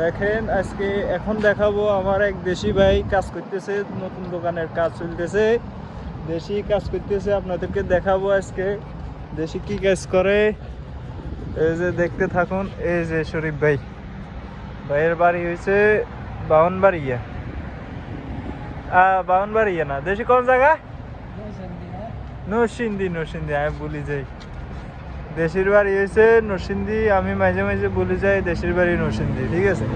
দেখেন আজকে এখন দেখাবো আমার এক দেশি ভাই কাজ করতেছে নতুন দোকানের কাজ চলতেছে। দেশি কাজ করতেছে আপনাদেরকে দেখাবো আজকে। দেশি কি কাজ করে? এই যে দেখতে থাকুন এই যে শরীফ ভাই। ভাইয়ের বাড়ি হয়েছে বাউনবাড়িয়া। বাউনবাড়িয়া না দেশি কোন জায়গা? নরসিংদী নরসিংদী আমি বলি যাই। দেশের বাড়ি হয়েছে নরসিংদী আমি মাঝে মাঝে বলে যাই দেশের বাড়ি নরসিংদী ঠিক আছে?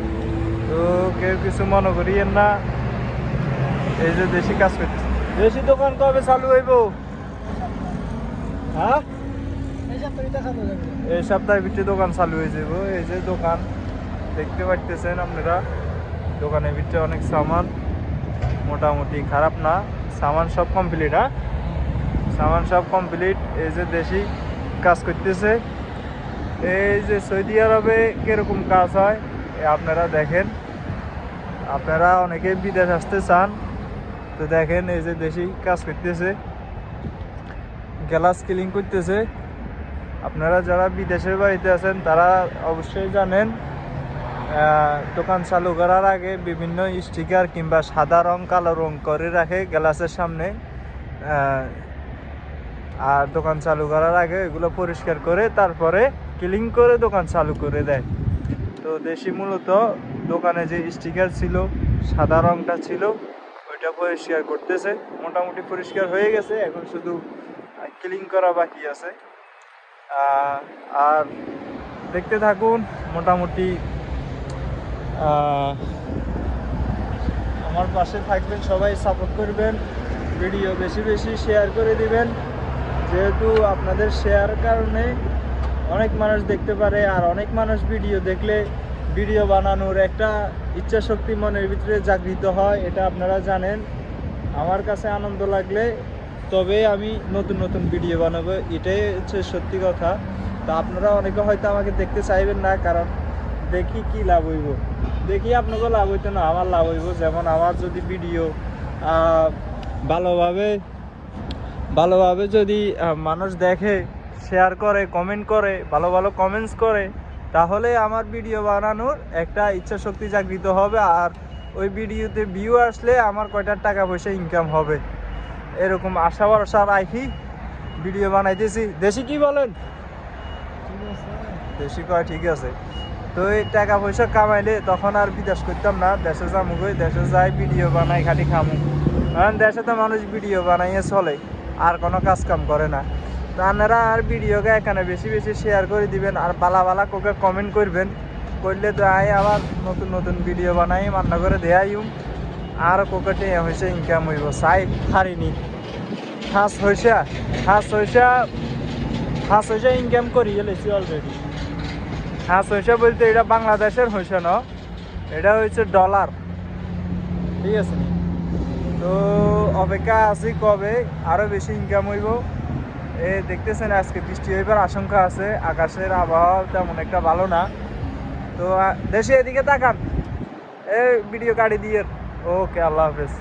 তো কেউ কিছু মনে করিয়েন না এই যে দেশি কাজ করতেছে। দেশি দোকান কবে চালু হইব? হ্যাঁ? এই সপ্তাহের ভিতরে দোকান চালু হয়ে যাব। এই যে দোকান দেখতে পাচ্ছেন আপনারা দোকানের ভিতরে অনেক সামান মোটামুটি খারাপ না সামান সব কমপ্লিট হ্যাঁ? সামান সব কমপ্লিট এই যে দেশি কাজ করতেছে। এই যে সৌদি আরবে কীরকম কাজ হয় আপনারা দেখেন। আপনারা অনেকে বিদেশ আসতে চান, তো দেখেন এই যে দেশি কাজ করতেছে। গ্লাস ক্লিন করতেছে। আপনারা যারা বিদেশের বাড়িতে আছেন, তারা অবশ্যই জানেন দোকান চালু করার আগে বিভিন্ন স্টিকার কিংবা সাদা রং, কালো রং করে রাখে গ্লাসের সামনে। আর দোকান চালু করার আগে এগুলো পরিষ্কার করে তারপরে ক্লিন করে দোকান চালু করে দেয়। তো দেশি মূলত দোকানে যে স্টিকার ছিল, সাদা রংটা ছিল, ওইটা পরিষ্কার করতেছে। মোটামুটি পরিষ্কার হয়ে গেছে, এখন শুধু ক্লিন করা বাকি আছে। আর দেখতে থাকুন, মোটামুটি আমার পাশে থাকবেন সবাই সাপোর্ট করবেন ভিডিও বেশি বেশি শেয়ার করে দিবেন। যেহেতু আপনাদের শেয়ার কারণে অনেক মানুষ দেখতে পারে আর অনেক মানুষ ভিডিও দেখলে ভিডিও বানানোর একটা ইচ্ছা শক্তি মনের ভিতরে জাগৃত হয়, এটা আপনারা জানেন। আমার কাছে আনন্দ লাগলে তবে আমি নতুন নতুন ভিডিও বানাবো, এটাই হচ্ছে সত্যি কথা। তো আপনারা অনেকে হয়তো আমাকে দেখতে চাইবেন না, কারণ দেখি কি লাভ হইব। দেখি আপনাকেও লাভ হইতো না, আমার লাভ হইব। যেমন আমার যদি ভিডিও ভালোভাবে ভালোভাবে যদি মানুষ দেখে শেয়ার করে কমেন্ট করে, ভালো ভালো কমেন্টস করে, তাহলে আমার ভিডিও বানানোর একটা ইচ্ছা শক্তি জাগৃত হবে আর ওই ভিডিওতে ভিউ আসলে আমার কয়টা টাকা পয়সা ইনকাম হবে। এরকম আশা ভরসা রাখি ভিডিও বানাইতেছি। দেশি কি বলেন? দেশি কয়, ঠিক আছে। তো এই টাকা পয়সা কামাইলে তখন আর বিদেশ করতাম না, দেশে গই দেশে যাই ভিডিও বানাই, খালি খামু। কারণ দেশে তো মানুষ ভিডিও বানাইয়ে চলে। আর কোনো কাজ কাম করে না। তো আপনারা আর ভিডিওকে এখানে বেশি বেশি শেয়ার করে দিবেন আর বালা বালা কোকে কমেন্ট করবেন। করলে তো আই আবার নতুন নতুন ভিডিও বানাই, মান্না করে দেয়াইম আর কোকে টেয়া হয়েছে ইনকাম হইব, চাই হারিনি। হাঁস হয়েছে হাঁস হয়েছে হাঁস হয়েছে ইনকাম করি এলেছি অলরেডি হাঁস হয়েছে বলতে এটা বাংলাদেশের হয়েছে না, এটা হচ্ছে ডলার ঠিক আছে তো অপেক্ষা আছি কবে? আরও বেশি ইনকাম হইব। এ, দেখতেছেন আজকে বৃষ্টি হইবার আশঙ্কা আছে। আকাশের আবহাওয়া তেমন একটা ভালো না। তো দেশে এদিকে তাকান। এই ভিডিও কাটি দিয়ে। ওকে, আল্লাহ হাফেজ।